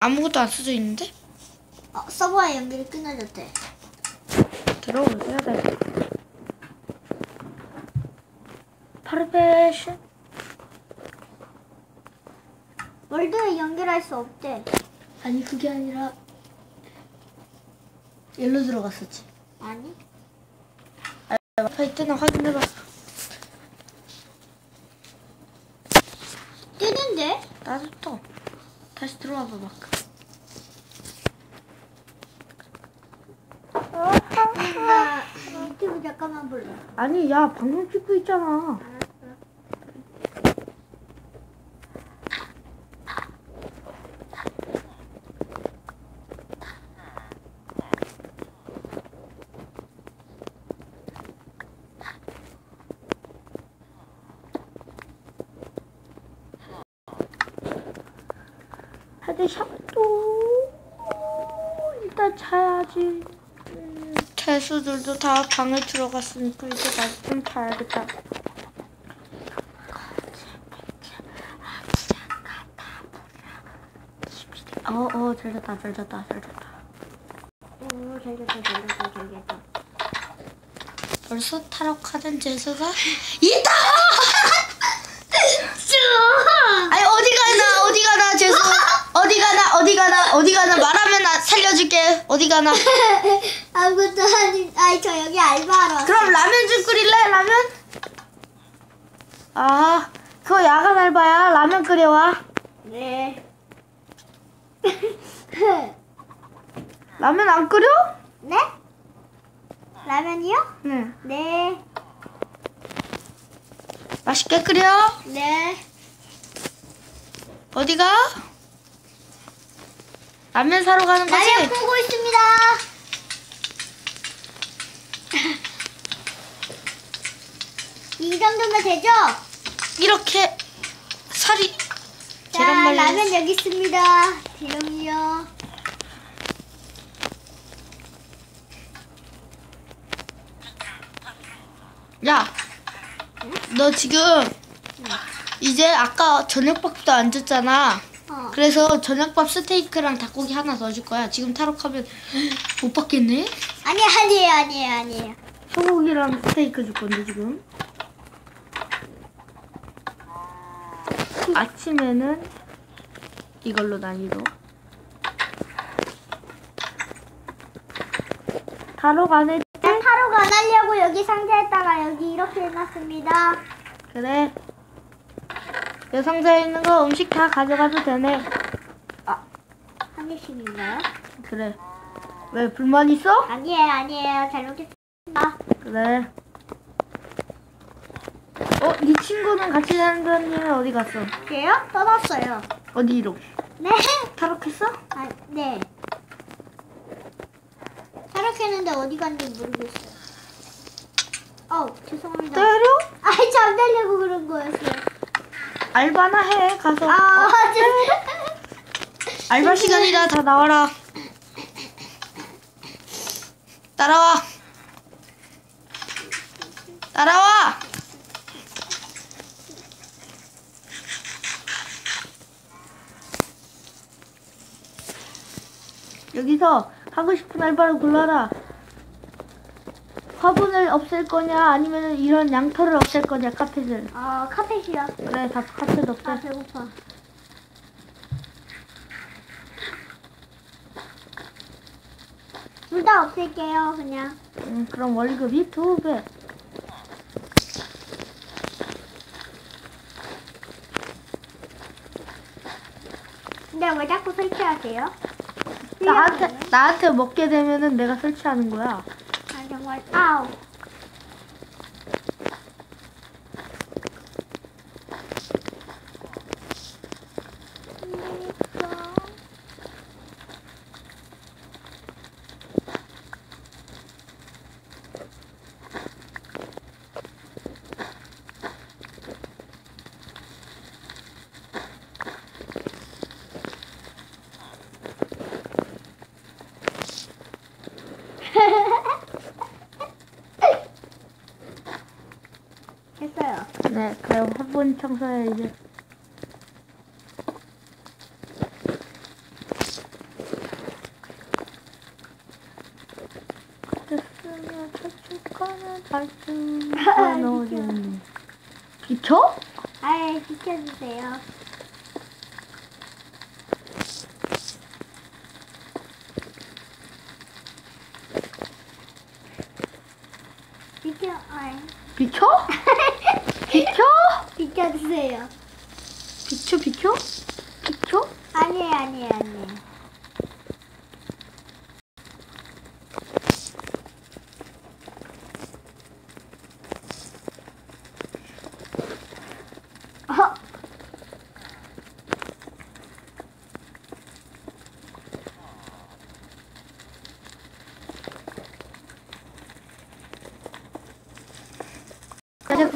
아무것도 안 써져 있는데? 어, 서버와 연결이 끊어졌대. 들어오세요, 돼. 파르베션. 월드에 연결할 수 없대. 아니, 그게 아니라. 일로 들어갔었지. 아니? 와이파이 뜨나 확인해봐. 뜨는데? 나도 떠. 다시 들어와봐, 막. 나 유튜브 잠깐만 볼래. 아니, 야, 방송 찍고 있잖아. 헤드샷도 일단 자야지. 음, 개수들도 다 방에 들어갔으니까 이제 나도 좀 자야겠다. 어, 어, 잘 잤다, 잘 잤다, 잘 잤다. 오, 잘 됐다, 잘 됐다, 잘 됐다. 벌써 타락하던 재수가 있다! 아니, 어디 가나, 어디 가나, 재수. 어디 가나, 어디 가나, 말하면 나 살려줄게. 어디 가나. 아무것도 아니, 아니, 저 여기 알바하러 왔어요. 그럼 라면 좀 끓일래, 라면? 아, 그거 야간 알바야. 라면 끓여와. 네. 라면 안 끓여? 네? 라면이요? 네. 네. 맛있게 끓여. 네. 어디가? 라면 사러 가는 거지? 라면 보고 있습니다. 이 정도면 되죠? 이렇게 살이 자, 계란말이 라면 여기 있습니다. 기름이요. 야, 너 지금 이제 아까 저녁밥도 안 줬잖아. 어. 그래서 저녁밥 스테이크랑 닭고기 하나 더줄 거야. 지금 탈옥하면 못 받겠네. 아니, 아니에요, 아니에요, 아니에요. 소고기랑 스테이크 줄 건데 지금. 아침에는 이걸로 난이도. 타로 가네. 타로가 안 하려고 여기 상자에다가 여기 이렇게 해놨습니다. 그래. 여 상자에 있는 거 음식 다 가져가도 되네. 한 개씩인가요? 그래. 왜 불만 있어? 아니에요, 아니에요. 잘 먹겠습니다. 그래. 어, 네 친구는 같이 사는 사람은 어디 갔어? 그래요? 떠났어요. 어디로? 네. 탈옥했어? 아, 네. 타락했는데 어디 갔는지 모르겠어요. 어, 죄송합니다. 때려? 아이, 잠들려고 그런 거였어요. 알바나 해, 가서. 아, 어? 죄 알바 시간이다, 다 나와라. 따라와. 따라와. 여기서 하고 싶은 알바를 골라라. 화분을 없앨 거냐, 아니면 이런 양털을 없앨 거냐, 카펫을. 어, 카펫이요. 그래, 다 카펫 없애. 아, 배고파. 둘 다 없앨게요, 그냥. 음, 그럼 월급이 두 배. 근데 왜 자꾸 설치하세요? 나한테 나한테 먹게 되면은 내가 설치하는 거야. 아, 정말. 아 번 청소해 이제. 됐으면 저축하는 발주가 넣어주는 비켜? 아예 비켜주세요. 비켜, 비켜? 비켜? 비켜주세요. 비켜 비켜? 비켜? 아니에요, 아니에요, 아니에요.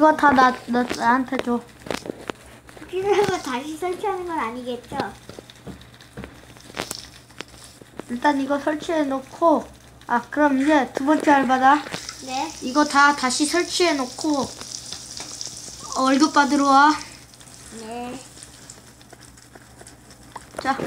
그거 다 나, 나, 나한테 줘거 다시 설치하는 건 아니겠죠? 일단 이거 설치해 놓고 아 그럼 이제 두 번째 알바다 네. 이거 다 다시 설치해 놓고 월급 받으러 와 네. 자.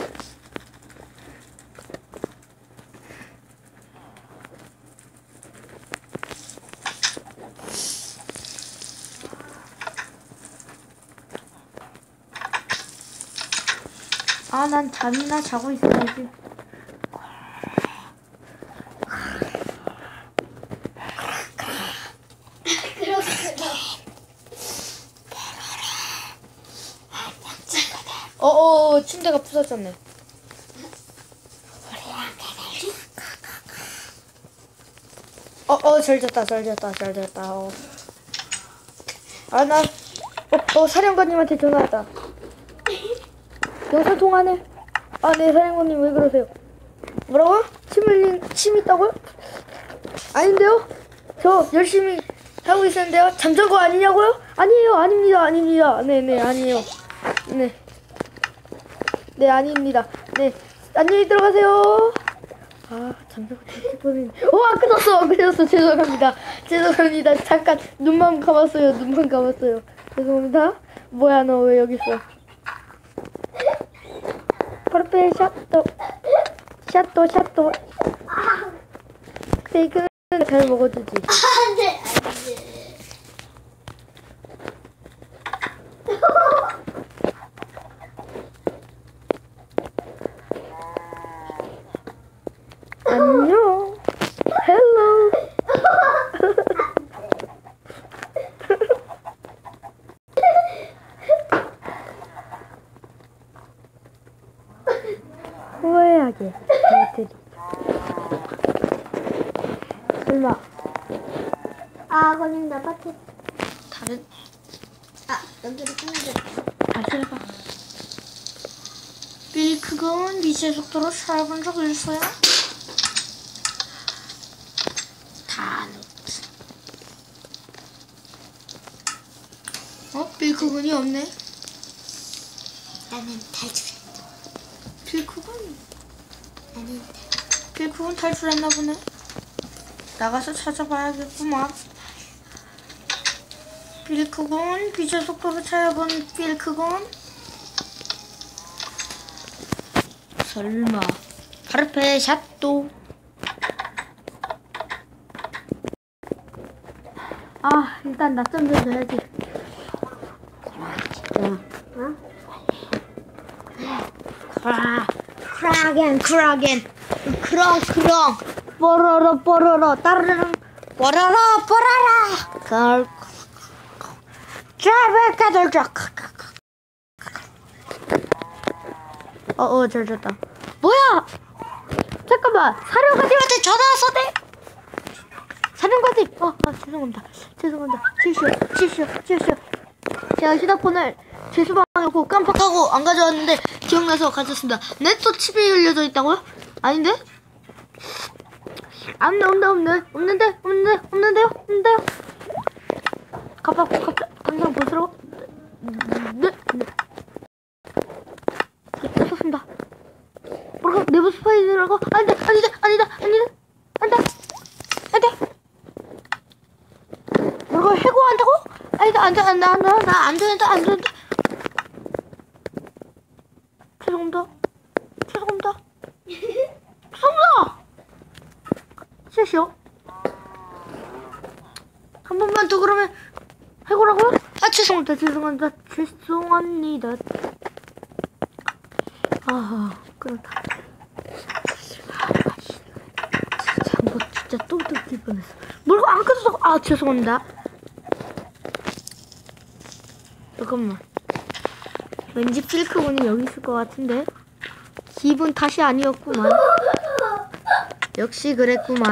아, 난 잠이나 자고 있어야지. 어어, 침대가 부서졌네. 어, 어, 잘 잤다, 잘 잤다, 잘 잤다. 어. 아, 나, 어, 어, 사령관님한테 전화 왔다. 영상 통화네. 아, 네, 사령관님 왜 그러세요? 뭐라고요? 침 흘린, 침 있다고요? 아닌데요? 저 열심히 하고 있었는데요? 잠잔 거 아니냐고요? 아니에요, 아닙니다, 아닙니다. 네, 네, 아니에요. 네. 네, 아닙니다. 네, 안녕히 들어가세요. 아, 잠자고 뻔했네. 오, 아, 끊었어, 끊었어. 죄송합니다. 죄송합니다. 잠깐 눈만 감았어요. 눈만 감았어요. 죄송합니다. 뭐야, 너 왜 여기 있어? 퍼페 샷도, 샷도, 샷도. 베이크는 잘 먹어주지. 안 돼, 안 돼. 안녕. 헬로. 후회하게 배터리. 설마 아, 걸린다, 파티. 다른 아, 여기로 끊어졌다. 다시 해봐. 밀크건 미세 속도로 살아본 적 있어요? 다 넣었어. 어? 밀크건이 없네. 나는 탈출. 나는 빌크건 탈출했나 보네. 나가서 찾아봐야겠구만. 빌크건 빛의 속도로 찾아본 빌크건 설마 파르페 샷도 아 일단 낮잠 좀 자야지 진짜 어? 크라 크라겐 크라겐. 크렁 크렁 뽀로로 뽀로로 따르릉. 뽀로로 뽀로로 걸 짜베까들짝 어어 잘 잤다. 뭐야? 잠깐만. 사령관님한테 전화 왔었네 사령관님 어, 아 죄송합니다. 죄송합니다. 실수 실수 실수 제가 휴대폰을 제 수방에 놓고 깜빡하고 안 가져왔는데 기억나서 가졌습니다. 네트 칩이 열려져 있다고요? 아닌데? 없네 없네 없네 없는데 없는데 없는데요 없는데요? 갑박 갑박 항상 보스러 네 네. 찾았습니다. 뭐라고 내부 스파이라고? 안돼 아니다 아니다 아니다 안돼 안돼 뭐라고 해고한다고? 아니다 안돼 안돼 안돼 나안 된다 안된다. 죄송합니다. 죄송합니다. 죄송합니다. 谢谢。 잠깐만 또 그러면 해고라고요? 아 죄송합니다 죄송합니다 죄송합니다 아 잠깐 진짜 또 뜯길 뻔했어 물고 안 뜯어서 아 죄송합니다 잠깐만 왠지 필크군이 여기 있을 것 같은데? 기분 탓이 아니었구만. 역시 그랬구만